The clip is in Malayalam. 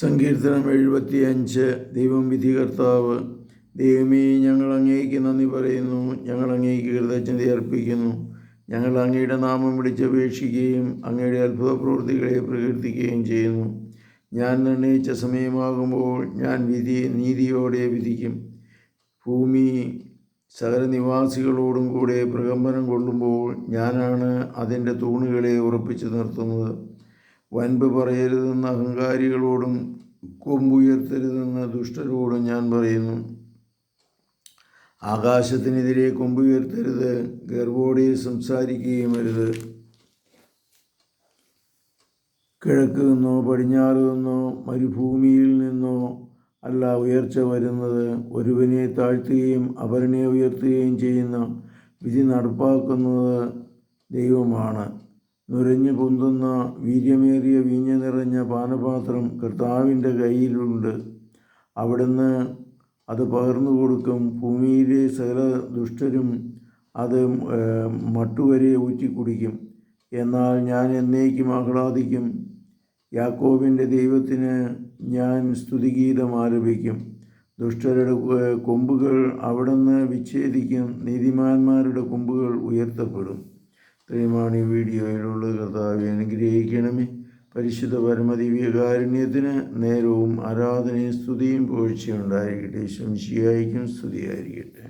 സങ്കീർത്തനം എഴുപത്തിയഞ്ച് ദൈവം വിധികർത്താവ് ദൈവമേ ഞങ്ങൾ അങ്ങേക്ക് നന്ദി പറയുന്നു ഞങ്ങൾ അങ്ങേക്ക് കൃതജ്ഞത അർപ്പിക്കുന്നു. ഞങ്ങൾ അങ്ങയുടെ നാമം വിളിച്ചപേക്ഷിക്കുകയും അങ്ങയുടെ അത്ഭുത പ്രവൃത്തികളെ പ്രകീർത്തിക്കുകയും ചെയ്യുന്നു. ഞാൻ നിർണയിച്ച സമയമാകുമ്പോൾ ഞാൻ വിധി നീതിയോടെ വിധിക്കും. ഭൂമി സകല നിവാസികളോടും കൂടെ പ്രകമ്പനം കൊള്ളുമ്പോൾ ഞാനാണ് അതിന്റെ തൂണുകളെ ഉറപ്പിച്ചു നിർത്തുന്നത്. വൻപ് പറയരുതെന്ന് അഹങ്കാരികളോടും കൊമ്പുയർത്തരുതെന്ന് ദുഷ്ടരോടും ഞാൻ പറയുന്നു. ആകാശത്തിനെതിരെ കൊമ്പുയർത്തരുത് ഗർവോടെ സംസാരിക്കുകയും അരുത്. കിഴക്ക് നിന്നോ പടിഞ്ഞാറ് നിന്നോ മരുഭൂമിയിൽ നിന്നോ അല്ല ഉയർച്ച വരുന്നത് ഒരുവനെ താഴ്ത്തുകയും അപരനെ ഉയർത്തുകയും ചെയ്യുന്ന വിധി നടപ്പാക്കുന്നത് ദൈവമാണ്. നുരഞ്ഞു പൊന്തുന്ന വീര്യമേറിയ വീഞ്ഞു നിറഞ്ഞ പാനപാത്രം കർത്താവിന്റെ കയ്യിലുണ്ട്. അവിടുന്ന് അത് പകർന്നു കൊടുക്കും. ഭൂമിയിലെ സകല ദുഷ്ടരും അത് മട്ടുവരെ ഊറ്റിക്കുടിക്കും. എന്നാൽ ഞാൻ എന്നേക്കും ആഹ്ലാദിക്കും. യാക്കോബിന്റെ ദൈവത്തിന് ഞാൻ സ്തുതിഗീതം ആലപിക്കും. ദുഷ്ടരുടെ കൊമ്പുകൾ അവിടുന്ന് വിച്ഛേദിക്കും. നീതിമാന്മാരുടെ കൊമ്പുകൾ ഉയർത്തപ്പെടും. ഇത്രയുമാണ് ഈ വീഡിയോയിലുള്ള കർത്താവെ അനുഗ്രഹിക്കണമേ. പരിശുദ്ധ പരമദിവ്യകാരുണ്യത്തിന് നേരവും ആരാധനയും സ്തുതിയും പോഴ്ചയുണ്ടായിരിക്കട്ടെ ശംശിയായിരിക്കും സ്തുതിയായിരിക്കട്ടെ.